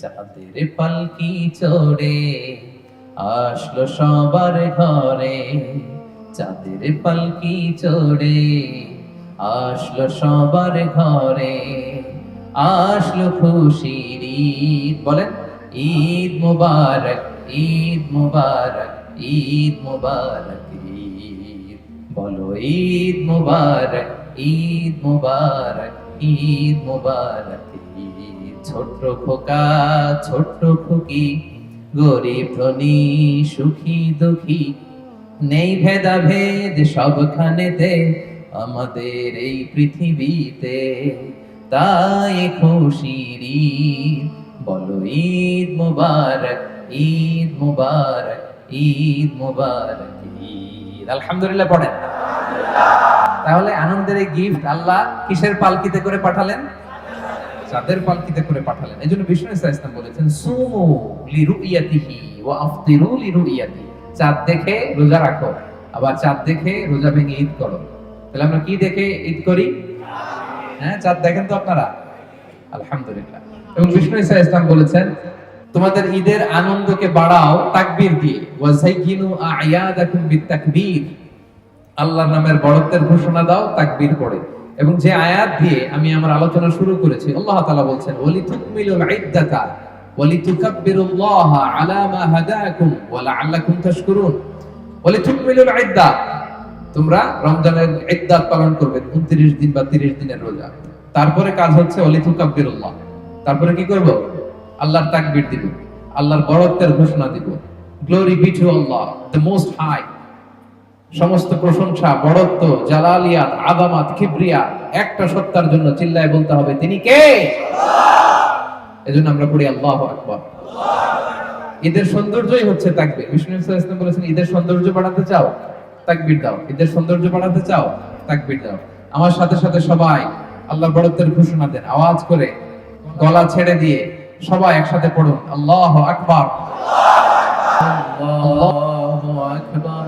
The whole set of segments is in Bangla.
চাঁদের পালকি চড়ে আসলো সবার ঘরে। চাঁদের পালকি চড়ে আসলো সবার ঘরে। আসলো খুশির ঈদ, বলেন, ঈদ মুবারক ঈদ মুবারক ঈদ মুবারক ঈদ। বলো, ঈদ মুবারক ঈদ মুবারক ঈদ মুবারক ছোট্ট খোকা ছোট্ট খুকি গরিব ধনী সুখী দুঃখী নেই ভেদাভেদ সবখানেতে আমাদের এই পৃথিবীতে। তাই খুশির বলো ঈদ মুবারক ঈদ মুবারক ঈদ মুবারক। ঈদ আলহামদুলিল্লাহ পড়েন। তাহলে আনন্দের এই গিফট আল্লাহ কিসের পালকিতে করে পাঠালেন? চাঁদের পালকিতে করে পাঠালেন। এই জন্য বিষ্ণু ইসলাম বলেছেন, সুমু লিরুইয়াতিহি ওয়া আফতিরু লিরুইয়াতি। চাঁদ দেখে রোজা রাখো, আবার চাঁদ দেখে রোজা ভেঙে ঈদ করো। তাহলে আমরা কি দেখে ঈদ করি? হ্যাঁ চাঁদ দেখেন তো আপনারা? আলহামদুলিল্লাহ। এবং বিষ্ণু ইসা ইসলাম বলেছেন, তোমাদের ঈদের আনন্দকে বাড়াও তাকবীর দিয়ে। ওয়াজাইয়িনু আয়াদাকুম বিতাকবীর আল্লাহর নামের বড়ত্বের ঘোষণা দাও, তাকবীর পড়ে। এবং যে আয়াত দিয়ে আমি আমার আলোচনা শুরু করেছি, আল্লাহ তাআলা বলছেন ওয়ালি তুকমিলুল ইদ্দাতা ওয়ালি তুকাব্বিরুল্লাহ আলা মা হাদাকুম ওয়া লাআল্লাকুম তাশকুরুন। ওয়ালি তুকমিলুল ইদ্দা তোমরা রমজানের ইদ্দাত পালন করবে 29 দিন বা 30 দিনের রোজা। তারপরে কাজ হচ্ছে ওয়ালি তুকাব্বিরুল্লাহ তারপরে কি করব? আল্লাহর তাকবীর দিব, আল্লাহর বড়ত্বের ঘোষণা দিব। Glory be to Allah the most high সমস্ত প্রশংসা বড়ত্ব জালালিয়াত, আদামাত, কিবরিয়া, একটা সত্তার জন্য চিল্লায় বলতে হবে, তিনি কে? এজন্য আমরা পড়ি আল্লাহু আকবার। ঈদের সৌন্দর্যই হচ্ছে তাকবীর। বিষ্ণু ইসলাম বলেছেন, ঈদের সৌন্দর্য বাড়াতে চাও, তাকবীর দাও। ঈদের সৌন্দর্য বাড়াতে চাও, তাকবীর দাও। আমার সাথে সাথে সবাই আল্লাহর বড়ত্বের ঘোষণা দেন, আওয়াজ করে গলা ছেড়ে দিয়ে সবাই একসাথে পড়ুন, আল্লাহু আকবার। আল্লাহু আকবার।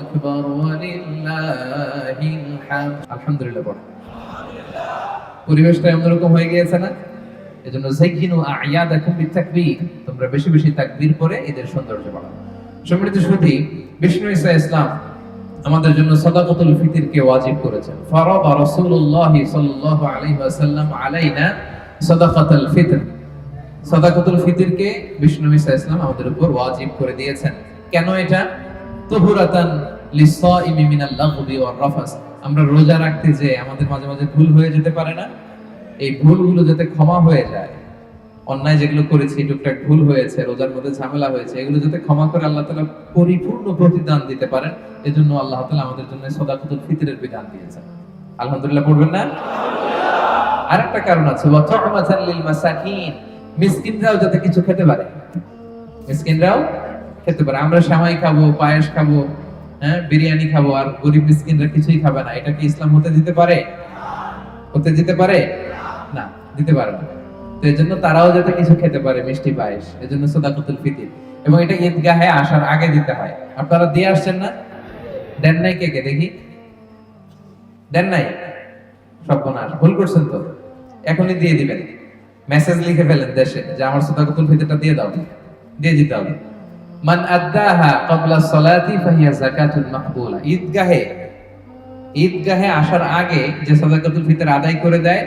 আকবার ওয়ালিল্লাহিল হামদ আলহামদুলিল্লাহ পড়ো। পরিবেশটা এমন হয়ে গিয়েছে না? এজন্য জাইকিনু আয়াদাকুম বিতাকবীর। তোমরা বেশি বেশি তাকবীর করে এদের সৌন্দর্য বাড়াও। সম্মানিত শ্রুতি, বিষ্ণু ইসা ইসলাম আমাদের জন্য সাদাকাতুল ফিতির কে ওয়াজিব করেছেন। ফারাদা রাসূলুল্লাহ সাল্লাল্লাহু আলাইহি ওয়াসাল্লাম আলাইনা সাদাকাতুল ফিতর। সাদাকাতুল ফিতির কে বিষ্ণু ইসা ইসলাম আমাদের উপর ওয়াজিব করে দিয়েছেন। কেন এটা? তুহুরাতান লিসাইমি মিনাল লাগবি ওয়ার রাফাস। আমরা রোজা রাখতে যে আমাদের মাঝে মাঝে ভুল হয়ে যেতে পারে না। এই ভুলগুলো যাতে ক্ষমা হয়ে যায়। অন্যায় যেগুলো করেছি, টুকটাক ভুল হয়েছে, রোজার মধ্যে ঝামেলা হয়েছে, এগুলো যাতে ক্ষমা করে আল্লাহ তালা পরিপূর্ণ প্রতিদান দিতে পারেন। এজন্য আল্লাহ তাআলা আমাদের জন্য সদাকতুল ফিতরের বিধান দিয়েছেন। আলহামদুলিল্লাহ পড়বেন না? আরেকটা কারণ আছে মিসকিনরাও যাতে কিছু খেতে পারে। মিসকিনরাও খেতে পারে। আমরা সামাই খাব, পায়েস খাব হ্যাঁ বিরিয়ানি খাব, আর গরিব মিসকিনরা কিছুই খাবে না। এটা কি ইসলাম হতে দিতে পারে? হতে দিতে পারে? না, দিতে পারে না। তো এই জন্য তারাও যাতে কিছু খেতে পারে, মিষ্টি পায়েস। এই জন্য সদাকতুল ফিতির। এবং এটা ঈদগাহে আসার আগে দিতে হয়। আপনারা দিয়ে আসছেন না? দেন নাই কে কে? দেখি। দেন নাই? সর্বনাশ। ভুল করছেন তো। এখনই দিয়ে দিবেন। মেসেজ লিখে ফেলেন দেশে যে, আমার সদাকতুল ফিতরটা দিয়ে দাও। দিয়ে দিতে হবে। মান আদ্দাহা ক্বাবলা সলাতি ফাহিয়া যাকাতুল মাকবুলা। ঈদগাহে ঈদগাহে আসার আগে যে সাদাকাতুল ফিতর আদায় করে দেয়,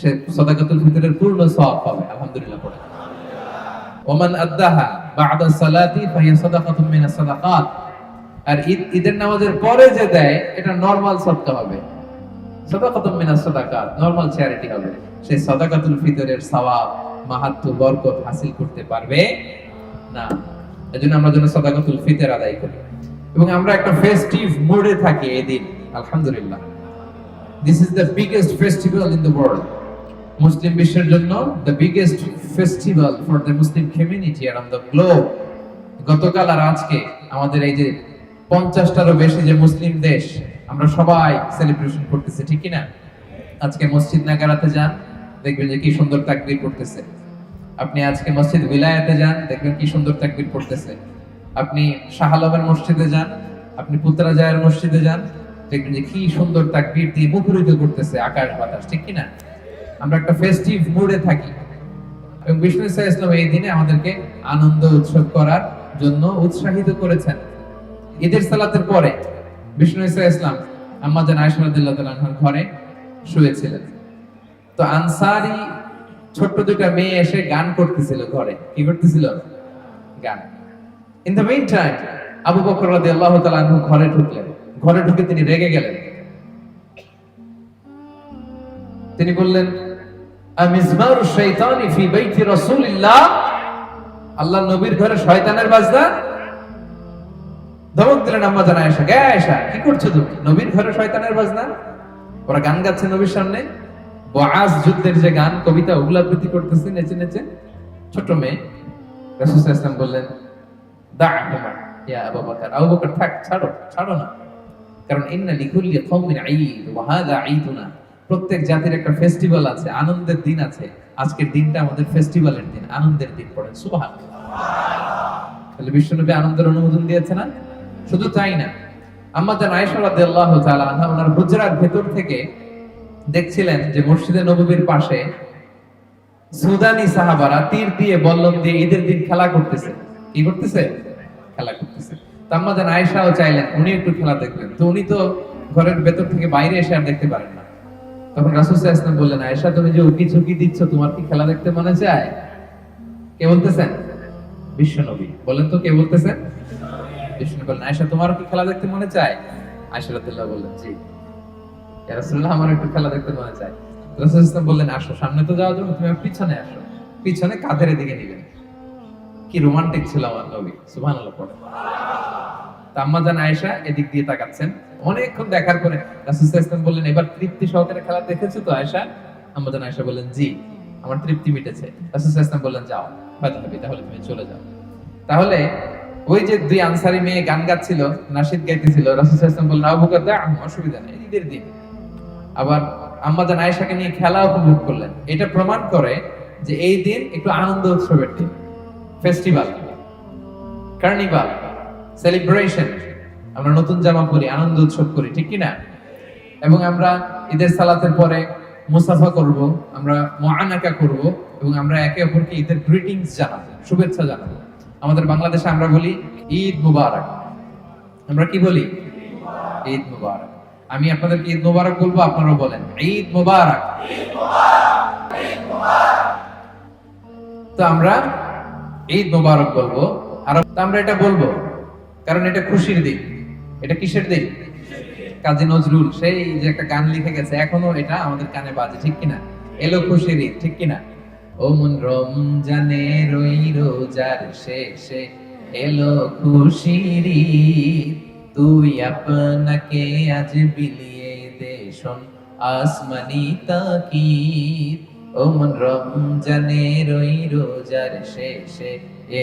সে সাদাকাতুল ফিতরের পূর্ণ সওয়াব পাবে, আলহামদুলিল্লাহ পড়ে। ওমান আদ্দাহা বা'দা সালাতি ফাহিয়া সাদাকাতুম মিনাস সাদাকাত। আর ঈদ, ঈদের নামাজের পরে যে দেয়, এটা নরমাল সদকা হবে। সাদাকাতুম মিনাস সাদাকাত, নরমাল চ্যারিটি হবে। সেই সাদাকাতুল ফিতরের সওয়াব, মাহাত্ম, বরকত হাসিল করতে পারবে না। আমরা যেন আদায় করি। এবং আমরা একটা ফেস্টিভ মুডে থাকি এই দিন, আলহামদুলিল্লাহ। This is the biggest festival in the world Muslim বিশ্বের জন্য the biggest festival for the Muslim community around the globe গতকাল আর আজকে আমাদের এই যে পঞ্চাশটারও বেশি যে মুসলিম দেশ, আমরা সবাই সেলিব্রেশন করতেছি, ঠিক না আজকে মসজিদ নাগারাতে যান, দেখবেন যে কি সুন্দর তাকবীর পড়তেছে আপনি আজকে মসজিদ বিলায়াতে যান, দেখবেন কি সুন্দর তাকবীর পড়তেছে। আপনি শাহ আলমের মসজিদে যান, আপনি পুত্রাজায়ের মসজিদে যান, দেখবেন যে কি সুন্দর তাকবীর দিয়ে মুখরিত করতেছে আকাশ বাতাস, ঠিক কি না আমরা একটা ফেস্টিভ মুডে থাকি। এবং বিষ্ণু ইসা ইসলাম এই দিনে আমাদেরকে আনন্দ উৎসব করার জন্য উৎসাহিত করেছেন। ঈদের সালাতের পরে বিষ্ণু ইসা ইসলাম রাদিয়াল্লাহু তাআলার ঘরে শুয়েছিলেন। তো আনসারি ছোট্ট দুটা মেয়ে এসে গান করতেছিল ঘরে। কি করতেছিল? গান। In the main time Abu Bakr রাদিয়াল্লাহু তাআলা আনহু ঘরে ঢুকলেন। ঘরে ঢুকে তিনি রেগে গেলেন। তিনি বললেন আমিজমারু শাইতানি ফি বাইতি রাসূলিল্লাহ? আল্লাহ নবীর ঘরে শয়তানের বাজনা? ধমক দিলেন আম্মা জানা আয়েশা কে আয়েশা কি করছ তুমি? নবীর ঘরে শয়তানের বাজনা? ওরা গান গাচ্ছে নবীর সামনে। বআজ যুদ্ধের যে গান, কবিতা, ওগুলা আবৃত্তি করতেছে নেচে নেচে। ছোট মেয়ে ওয়াসাল্লাম বললেন ইয়া আবু বকর। থাক, ছাড়ো ছাড়ো না। কারণ, ইন্না লিকুল্লি কওমিন ওয়া প্রত্যেক জাতির একটা ফেস্টিভ্যাল আছে, আনন্দের দিন আছে। আজকের দিনটা আমাদের ফেস্টিভ্যালের দিন, আনন্দের দিন পড়েন। সুবহানাল্লাহ। তাহলে বিশ্বনবী আনন্দের অনুমোদন দিয়েছে না? শুধু তাই না আমাদের আয়েশা রাদিয়াল্লাহু তাআলা আনহা, ওনার ভেতর থেকে দেখছিলেন যে মসজিদে নববীর পাশে সুদানি সাহাবারা তীর দিয়ে বল্লম দিয়ে ঈদের দিন খেলা করতেছে। কি করতেছে? খেলা করতেছে। তো আম্মাজান আয়েশাও চাইলেন, উনি একটু খেলা দেখবেন। তো উনি তো ঘরের ভেতর থেকে বাইরে এসে আর দেখতে পারেন না। তখন রাসূল ওয়াসাল্লাম বললেন, আয়েশা, তুমি যে উকি ঝুঁকি দিচ্ছ, তোমার কি খেলা দেখতে মনে চায়? কে বলতেছেন? বিশ্বনবী। বলেন তো কে বলতেছেন? আয়েশা তোমার কি খেলা দেখতে মনে চায়? আয়েশা রাদিয়াল্লাহু বললেন, জি। রাসূলুল্লাহ আমার একটু খেলা দেখতে মনে চায়। বললেন, আসো, সামনে তো যাওয়ার জন্য তুমি পিছনে আসো। পিছনে কাঁধের দিকে কি রোমান্টিক ছিল আমার নবী, সুবহানাল্লাহ পড়ে। আম্মা জান আয়েশা এদিক দিয়ে তাকাচ্ছেন। অনেকক্ষণ দেখার পরে ইসলাম বললেন, এবার তৃপ্তি সহকারে খেলা দেখেছ তো আয়েশা? আম্মা জান আয়েশা বললেন, জি, আমার তৃপ্তি মিটেছে। রাসূল ইসলাম বললেন, যাও হয়তো তাহলে তুমি চলে যাও। তাহলে ওই যে দুই আনসারি মেয়ে গান গাচ্ছিল নাশিদ গাইতেছিল, রাসূল ইসলাম বললেন আবু বকর দা অসুবিধা নেই ঈদের দিন আবার আম্মাজান আয়েশাকে নিয়ে খেলা উপভোগ করলেন। এটা প্রমাণ করে যে এই দিন একটু আনন্দ উৎসবের দিন। ফেস্টিভ্যাল কার্নিভাল সেলিব্রেশন আমরা নতুন জামা পরি, আনন্দ উৎসব করি, ঠিক কি না এবং আমরা ঈদের সালাতের পরে মুসাফা করব, আমরা মুআনাকা করব, এবং আমরা একে অপরকে ঈদের গ্রিটিংস জানাব, শুভেচ্ছা জানাব। আমাদের বাংলাদেশে আমরা বলি ঈদ মুবারক। আমরা কি বলি? ঈদ মুবারক। আমি আপনাদেরকে ঈদ মুবারক বলব, আপনারাও বলেন, ঈদ মুবারক। তো আমরা ঈদ মুবারক বলব, আর আমরা এটা বলব, কারণ এটা খুশির দিন। এটা কিসের দিন? কাজী নজরুল, সেই যে একটা গান লিখে গেছে, এখনও এটা আমাদের কানে বাজে, ঠিক কিনা? এলো খুশির ঈদ, ঠিক কিনা? ও মন রমজানে রই রোজার শেষে এলো খুশির ঈদ। তুই আপনাকে আজ বিলিয়ে দে শোন, আসমানি ও মন রমজানে রই রোজার শেষে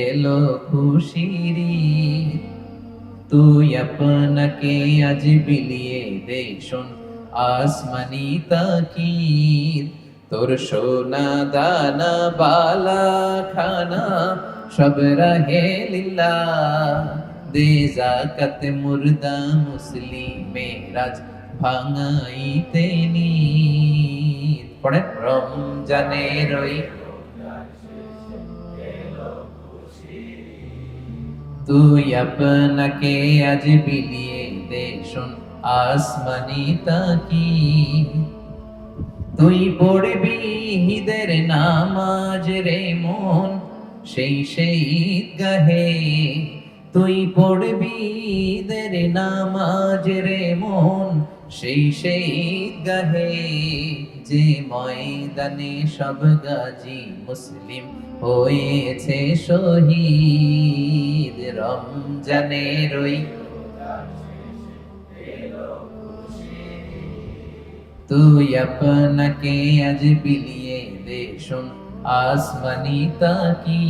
এলো খুশির তুই আপনাকে আজ বিলিয়ে দে শোন, আসমানি তাকিদ। তোর সোনা দানা, বালা, খানা, সব রাহে লিল্লা দে জাকাত মুসলিমে রাজ ভাঙাইতে নি পড়েন রমজানে রই তুই আপনাকে আজ বিলিয়ে দে শোন আসমানি তাকি তুই পড়বি হিদের নামাজ রে মন সেই সেই গাহে তুই পড়বি দের নামাজ রে মন সেই সেই গাহে যে ময়দানে সব গাজী মুসলিম হয়েছে শহীদ। রমজানে রই তুই আপনাকে আজ বিলিয়ে দে শোন, আসমানি তাকি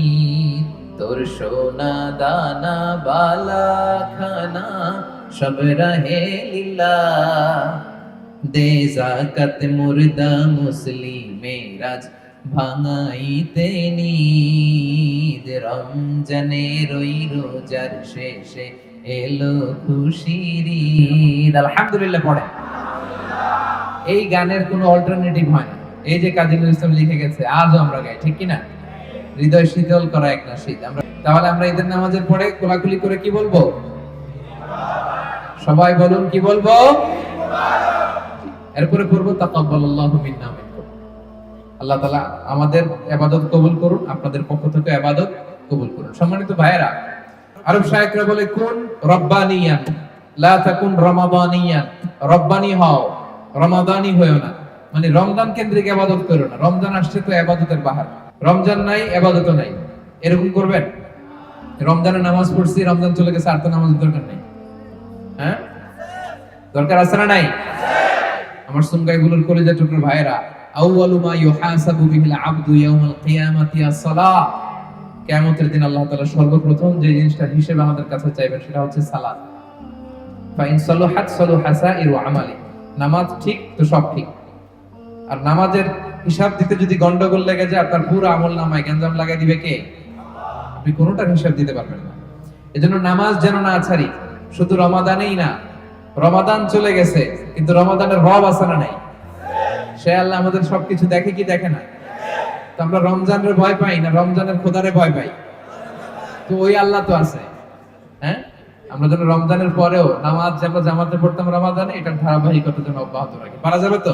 তোর সোনা দানা, বালা, খানা, সব রহে লীলা। দে জাকাত মুর্দা মুসলিমেরাজ ভাঙাইতে নিদ রমজানে রই রোজার শেষে এলো খুশির আলহামদুলিল্লাহ পড়ে। এই গানের কোনো অল্টারনেটিভ হয় এই যে কাজী নজরুল ইসলাম লিখে গেছে, আজও আমরা গাই, ঠিক কি না হৃদয় শীতল করা এক নাশিদ আমরা তাহলে আমরা ঈদের নামাজের পরে কোলাকুলি করে কি বলব? সবাই বলুন, কি বলব? এরপরে করব তাকাব্বালাল্লাহু মিন্না আল্লাহ তাআলা আমাদের ইবাদত কবুল করুন, আপনাদের পক্ষ থেকে ইবাদত কবুল করুন। সম্মানিত ভাইয়েরা, আরব শায়েকরা বলে, কোন রব্বানিয়ান, লা তাকুন রমাদানিয়ান। রব্বানি হও, রমাদানি হয়েও না। মানে রমজান কেন্দ্রিক ইবাদত করো না। রমজান আসছে তো ইবাদতের বাহার। রমজান নাই ইবাদতও নাই। এরকম করবেন? রমজানে নামাজ পড়ছি, রমজান চলে গেছে, আর তো নামাজের দরকার নাই। হ্যাঁ? দরকার আছে না নাই? আমার সুনগাই গুলোর কলেজা টুকরো ভাইরা আউয়ালু মা ইউহাসাবু বিহিল আবদু ইয়াউমাল কিয়ামাতি আস-সালাহ কিয়ামতের দিন আল্লাহ তাআলা সর্বপ্রথম যে জিনিসটা হিসেবে আমাদের কাছে চাইবেন, সেটা হচ্ছে সালাত ফাইন সালুহাত সালুহা সাইরু আমালি। নামাজ ঠিক তো সব ঠিক। আর নামাজের হিসাব দিতে যদি গন্ডগোল লেগে যায়, আপনার পুরো আমল নামায় গঞ্জাম লাগাই দিবে কে? আপনি কোনোটার হিসাব দিতে পারবেন না। এজন্য নামাজ যেন না ছাড়ি, শুধু রমাদানেই না, রমাদান চলে গেছে, কিন্তু রমাদানের রব আসানা নাই। সে আল্লাহ আমাদের সবকিছু দেখে কি দেখে না? তো আমরা রমজানের ভয় পাই না, রমজানের খোদারে ভয় পাই? তো ওই আল্লাহ তো আছে। হ্যাঁ? আমরা যেন রমজানের পরেও নামাজ আমরা জামাতে পড়তাম রমাদানে, এটার ধারাবাহিকতা যেন অব্যাহত রাখি। পারা যাবে তো?